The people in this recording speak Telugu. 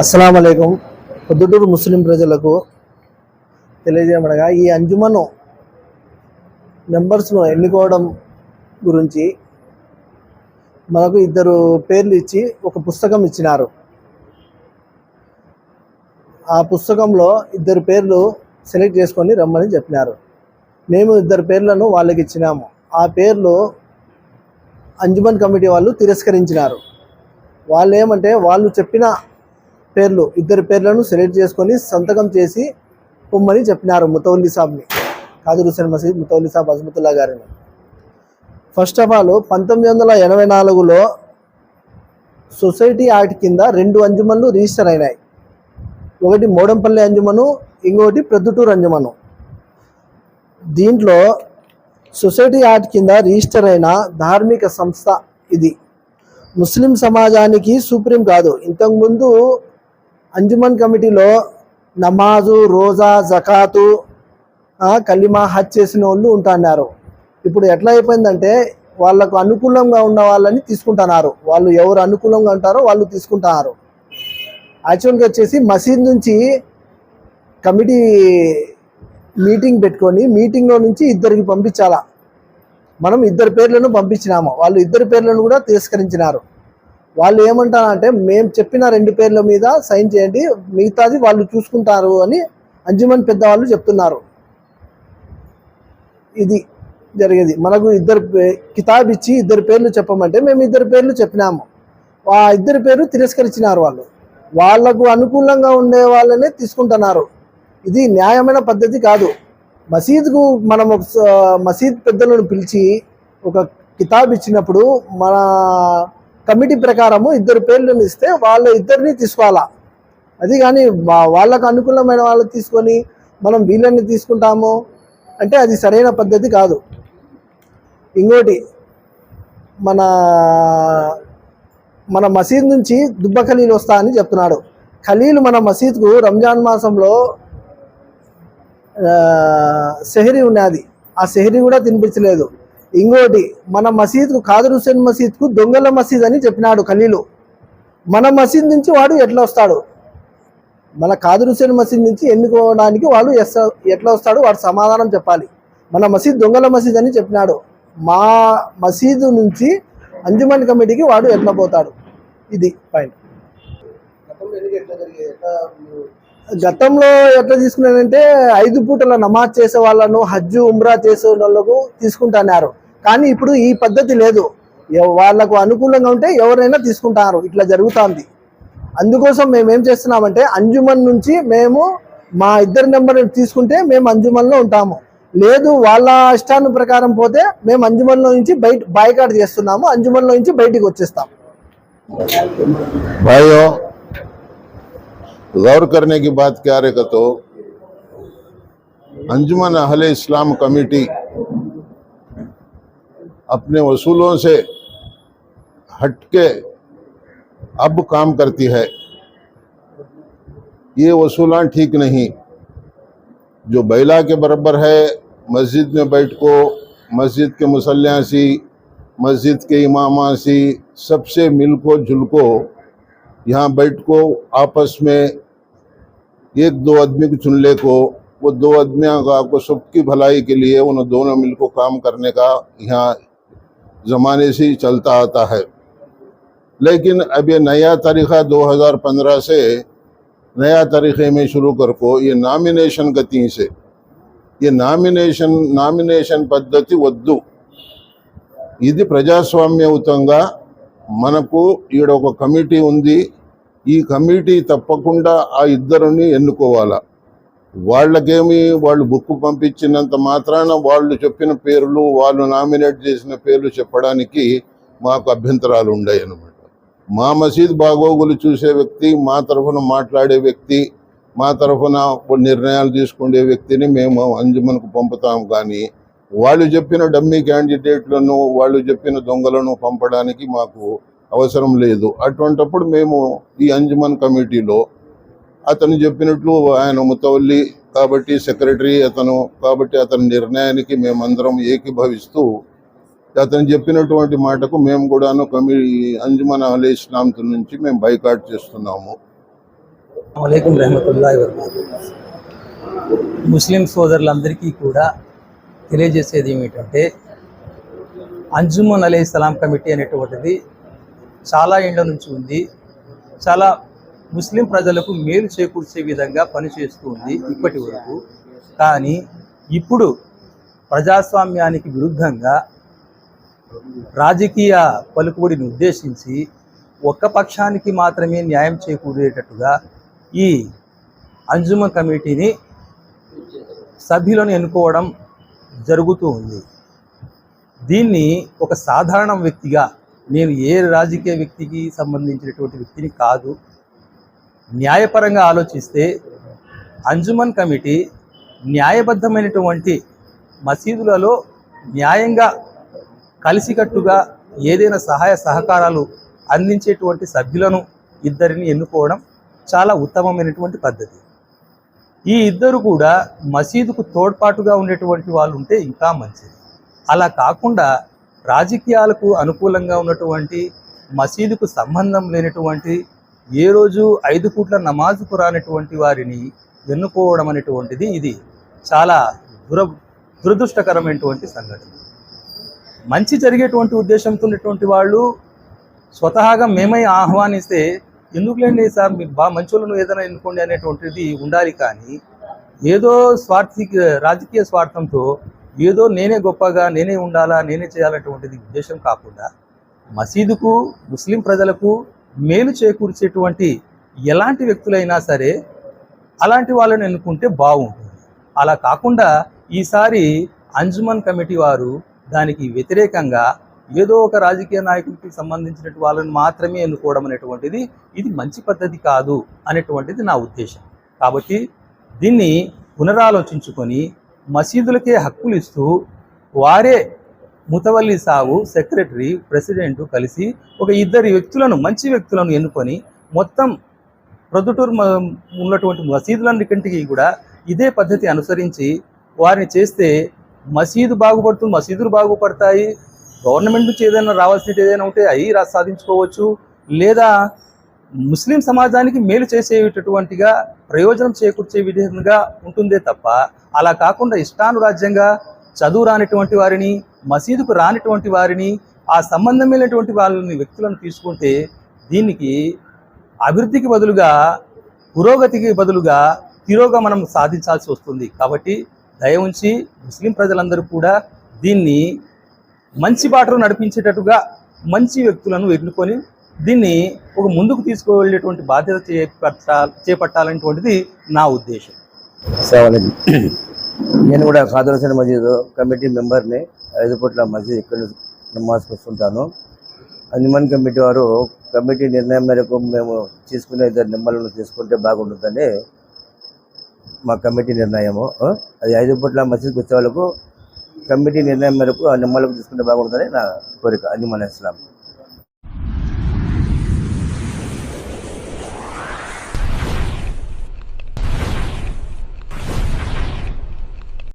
అస్సలం అయికం పొద్దుటూరు ముస్లిం ప్రజలకు తెలియజేయమనగా ఈ అంజుమను మెంబర్స్ను ఎన్నుకోవడం గురించి మనకు ఇద్దరు పేర్లు ఇచ్చి ఒక పుస్తకం ఇచ్చినారు. ఆ పుస్తకంలో ఇద్దరు పేర్లు సెలెక్ట్ చేసుకొని రమ్మని చెప్పినారు. మేము ఇద్దరు పేర్లను వాళ్ళకి ఇచ్చినాము. ఆ పేర్లు అంజుమన్ కమిటీ వాళ్ళు తిరస్కరించినారు. వాళ్ళు ఏమంటే వాళ్ళు చెప్పిన పేర్లు ఇద్దరు పేర్లను సెలెక్ట్ చేసుకొని సంతకం చేసి పొమ్మని చెప్పినారు ముతౌల్లి సాబ్ని. కాదర్ హుసేన్ మసీద్ ముతౌల్లి సాబ్ అజ్మతుల్లా గారిని. ఫస్ట్ ఆఫ్ ఆల్ పంతొమ్మిది వందల ఎనభై నాలుగులో సొసైటీ యాక్ట్ కింద రెండు అంజుమన్లు రిజిస్టర్ అయినాయి. ఒకటి మోడంపల్లి అంజుమను ఇంకొకటి ప్రొద్దుటూరు అంజుమను. దీంట్లో సొసైటీ యాక్ట్ కింద రిజిస్టర్ అయిన ధార్మిక సంస్థ ఇది. ముస్లిం సమాజానికి సుప్రీం కాదు. ఇంతకుముందు అంజుమన్ కమిటీలో నమాజు రోజా జకాతు కలిమా హజ్ చేసిన వాళ్ళు ఉంటున్నారు. ఇప్పుడు ఎట్లా అయిపోయిందంటే వాళ్ళకు అనుకూలంగా ఉన్న వాళ్ళని తీసుకుంటున్నారు. వాళ్ళు ఎవరు అనుకూలంగా ఉంటారో వాళ్ళు తీసుకుంటున్నారు. యాక్చువల్గా వచ్చేసి మసీద్ నుంచి కమిటీ మీటింగ్ పెట్టుకొని మీటింగ్లో నుంచి ఇద్దరికి పంపించాలా. మనం ఇద్దరు పేర్లను పంపించినాము. వాళ్ళు ఇద్దరు పేర్లను కూడా తిరస్కరించినారు. వాళ్ళు ఏమంటారంటే మేము చెప్పిన రెండు పేర్ల మీద సైన్ చేయండి మిగతాది వాళ్ళు చూసుకుంటారు అని అంజుమన్ పెద్దవాళ్ళు చెప్తున్నారు. ఇది జరిగేది. మనకు ఇద్దరు కితాబ్ ఇచ్చి ఇద్దరు పేర్లు చెప్పమంటే మేము ఇద్దరు పేర్లు చెప్పినాము. ఆ ఇద్దరు పేర్లు తిరస్కరించినారు వాళ్ళు. వాళ్ళకు అనుకూలంగా ఉండే వాళ్ళనే తీసుకుంటున్నారు. ఇది న్యాయమైన పద్ధతి కాదు. మసీద్కు మనం ఒక మసీద్ పెద్దలను పిలిచి ఒక కితాబ్ ఇచ్చినప్పుడు మన కమిటీ ప్రకారము ఇద్దరు పేర్లను ఇస్తే వాళ్ళ ఇద్దరిని తీసుకోవాలా? అది కానీ వాళ్ళకు అనుకూలమైన వాళ్ళని తీసుకొని మనం వీళ్ళని తీసుకుంటాము అంటే అది సరైన పద్ధతి కాదు. ఇంకోటి మన మన మసీద్ నుంచి దుబ్బ ఖలీల్ వస్తా అని చెప్తున్నాడు. ఖలీల్ మన మసీద్కు రంజాన్ మాసంలో సెహరీ ఉన్నది ఆ సెహరీ కూడా తినిపించలేదు. ఇంకోటి మన మసీద్కు ఖాదర్ హుసేన్ మసీద్కు దొంగల మసీద్ అని చెప్పినాడు ఖలీలు. మన మసీద్ నుంచి వాడు ఎట్లా వస్తాడు? మన ఖాదర్ హుసేన్ మసీద్ నుంచి ఎన్నుకోవడానికి వాడు ఎస్- ఎట్లా వస్తాడు? వాడు సమాధానం చెప్పాలి. మన మసీద్ దొంగల మసీద్ అని చెప్పినాడు. మా మసీదు నుంచి అంజుమన్ కమిటీకి వాడు ఎట్లా పోతాడు? ఇది పాయింట్ గతంలో ఎట్లా తీసుకున్నానంటే ఐదు పూటల నమాజ్ చేసే వాళ్ళను హజ్జు ఉమ్రా చేసే వాళ్ళకు తీసుకుంటున్నారు. కానీ ఇప్పుడు ఈ పద్ధతి లేదు ఎవ- వాళ్ళకు అనుకూలంగా ఉంటే ఎవరైనా తీసుకుంటారు ఇట్లా జరుగుతుంది అందుకోసం మేము ఏం చేస్తున్నామంటే అంజుమన్ నుంచి మేము మా ఇద్దరి నెంబర్ తీసుకుంటే మేము అంజుమన్లో ఉంటాము లేదు వాళ్ళ ఇష్టాన్ని ప్రకారం పోతే మేము అంజుమన్లో నుంచి బయట బాయ్కాట్ చేస్తున్నాము అంజుమన్లో నుంచి బయటికి వచ్చేస్తాం भाइयों गौर करने की बात क्या रहे तो अंजुमन अहले इस्लाम कमेटी अपने वसूलों से हट के अब काम करती है। ये वसूलां ठीक नहीं। जो बैला के बराबर है, मस्जिद में बैठ को मस्जिद के मुसल्लियाँ सी मस्जिद के इमामा सी सबसे मिल को जुल को यहाँ बैठ को आपस में एक दो आदमी को चुनने को वो दो आदमियों का आपको सबकी भलाई के लिए उन दोनों मिल को काम करने का यहाँ ज़माने से ही चलता आता है लेकिन अब ये नया तरीक़ा 2015 से नया तरीक़े में शुरू कर को ये नामिनेशन गति से ये నామినేషన్ నామినేషన్ పద్ధతి వద్దు ఇది ప్రజాస్వామ్యయుతంగా మనకు ఈడ ఒక కమిటీ ఉంది ఈ కమిటీ తప్పకుండా ఆ ఇద్దరిని ఎన్నుకోవాలా వాళ్ళకేమి వాళ్ళు బుక్ పంపించినంత మాత్రాన వాళ్ళు చెప్పిన పేర్లు వాళ్ళు నామినేట్ చేసిన పేర్లు చెప్పడానికి మాకు అభ్యంతరాలు ఉన్నాయి అనమాట మా మసీద్ బాగోగులు చూసే వ్యక్తి మా తరఫున మాట్లాడే వ్యక్తి మా తరఫున నిర్ణయాలు తీసుకునే వ్యక్తిని మేము అంజుమన్కు పంపుతాం కానీ వాళ్ళు చెప్పిన డమ్మీ క్యాండిడేట్లను వాళ్ళు చెప్పిన దొంగలను పంపడానికి మాకు అవసరం లేదు. అటువంటప్పుడు మేము ఈ అంజుమన్ కమిటీలో అతను చెప్పినట్లు ఆయన ముతవల్లి కాబట్టి సెక్రటరీ అతను కాబట్టి అతని నిర్ణయానికి మేమందరం ఏకీభవిస్తూ అతను చెప్పినటువంటి మాటకు మేము కూడాను కమి అంజుమన్ అలీ ఇస్లాం నుంచి మేము బైకాట్ చేస్తున్నాము. ముస్లిం సోదరులందరికీ కూడా తెలియజేసేది ఏమిటంటే అంజుమన్ అలీ సలాం కమిటీ అనేటువంటిది చాలా ఇండ్ల నుంచి ఉంది. చాలా ముస్లిం ప్రజలకు మేలు చేకూర్చే విధంగా పనిచేస్తుంది ఇప్పటి వరకు. కానీ ఇప్పుడు ప్రజాస్వామ్యానికి విరుద్ధంగా రాజకీయ పలుకుబడిని ఉద్దేశించి ఒక్క పక్షానికి మాత్రమే న్యాయం చేకూరేటట్టుగా ఈ అంజుమ కమిటీని సభ్యులను ఎన్నుకోవడం జరుగుతూ ఉంది. దీన్ని ఒక సాధారణ వ్యక్తిగా నేను ఏ రాజకీయ వ్యక్తికి సంబంధించినటువంటి వ్యక్తిని కాదు న్యాయపరంగా ఆలోచిస్తే అంజుమన్ కమిటీ న్యాయబద్ధమైనటువంటి మసీదులలో న్యాయంగా కలిసికట్టుగా ఏదైనా సహాయ సహకారాలు అందించేటువంటి సభ్యులను ఇద్దరిని ఎన్నుకోవడం చాలా ఉత్తమమైనటువంటి పద్ధతి. ఈ ఇద్దరు కూడా మసీదుకు తోడ్పాటుగా ఉండేటువంటి వాళ్ళు ఉంటే ఇంకా మంచిది. అలా కాకుండా రాజకీయాలకు అనుకూలంగా ఉన్నటువంటి మసీదుకు సంబంధం లేనటువంటి ఏ రోజు ఐదు పూట్ల నమాజుకు రానటువంటి వారిని ఎన్నుకోవడం అనేటువంటిది ఇది చాలా దుర దురదృష్టకరమైనటువంటి సంఘటన. మంచి జరిగేటువంటి ఉద్దేశంతో ఉన్నటువంటి వాళ్ళు స్వతహాగా మేమై ఆహ్వానిస్తే ఎందుకులేండి సార్ మీరు బాగా మంచోళ్ళను ఏదైనా ఎన్నుకోండి అనేటువంటిది ఉండాలి కానీ ఏదో స్వార్థి రాజకీయ స్వార్థంతో ఏదో నేనే గొప్పగా నేనే ఉండాలా నేనే చేయాలనేటువంటిది ఉద్దేశం కాకుండా మసీదుకు ముస్లిం ప్రజలకు మేలు చేకూర్చేటువంటి ఎలాంటి వ్యక్తులైనా సరే అలాంటి వాళ్ళని ఎన్నుకుంటే బాగుంటుంది. అలా కాకుండా ఈసారి అంజుమన్ కమిటీ వారు దానికి వ్యతిరేకంగా ఏదో ఒక రాజకీయ నాయకుడికి సంబంధించినటువంటి వాళ్ళని మాత్రమే ఎన్నుకోవడం అనేటువంటిది ఇది మంచి పద్ధతి కాదు అనేటువంటిది నా ఉద్దేశం. కాబట్టి దీన్ని పునరాలోచించుకొని మసీదులకే హక్కులు ఇస్తూ వారే ముతవల్లి సావు సెక్రటరీ ప్రెసిడెంట్ కలిసి ఒక ఇద్దరి వ్యక్తులను మంచి వ్యక్తులను ఎన్నుకొని మొత్తం ప్రొద్దుటూరు మ- ఉన్నటువంటి మసీదులన్నింటికి కూడా ఇదే పద్ధతి అనుసరించి వారిని చేస్తే మసీదు బాగుపడుతుంది మసీదులు బాగుపడతాయి గవర్నమెంట్ నుంచి ఏదైనా రావాల్సినవి ఏదైనా ఉంటే అవి సాధించుకోవచ్చు. లేదా ముస్లిం సమాజానికి మేలు చేసేటటువంటిగా ప్రయోజనం చేకూర్చే విధంగా ఉంటుందే తప్ప అలా కాకుండా ఇష్టానురాజ్యంగా చదువు రానిటువంటి వారిని మసీదుకు రానిటువంటి వారిని ఆ సంబంధం లేనటువంటి వాళ్ళని వ్యక్తులను తీసుకుంటే దీనికి అభివృద్ధికి బదులుగా పురోగతికి బదులుగా తిరోగమనం సాధించాల్సి వస్తుంది. కాబట్టి దయ ఉంచి ముస్లిం ప్రజలందరూ కూడా దీన్ని మంచి బాటలో నడిపించేటట్టుగా మంచి వ్యక్తులను ఎన్నుకొని దీన్ని ఒక ముందుకు తీసుకువెళ్ళేటువంటి బాధ్యత చేపట్టాల చేపట్టాలనేటువంటిది నా ఉద్దేశం. నేను కూడా ఖాదర్ హుసేన్ మజీద్ కమిటీ మెంబర్ని ఐదు పూట్ల మసీద్ ఇక్కడ నమాజ్కి వస్తుంటాను అంజుమన్ కమిటీ వారు కమిటీ నిర్ణయం మేరకు మేము తీసుకునే ఇద్దరు నిమ్మలను తీసుకుంటే బాగుంటుందని మా కమిటీ నిర్ణయము. అది ఐదు పూట్ల మసీద్కి వచ్చే వాళ్ళకు కమిటీ నిర్ణయం మేరకు ఆ నిమ్మలకు తీసుకుంటే బాగుంటుందని నా కోరిక. అంజుమన్ ఇస్లాం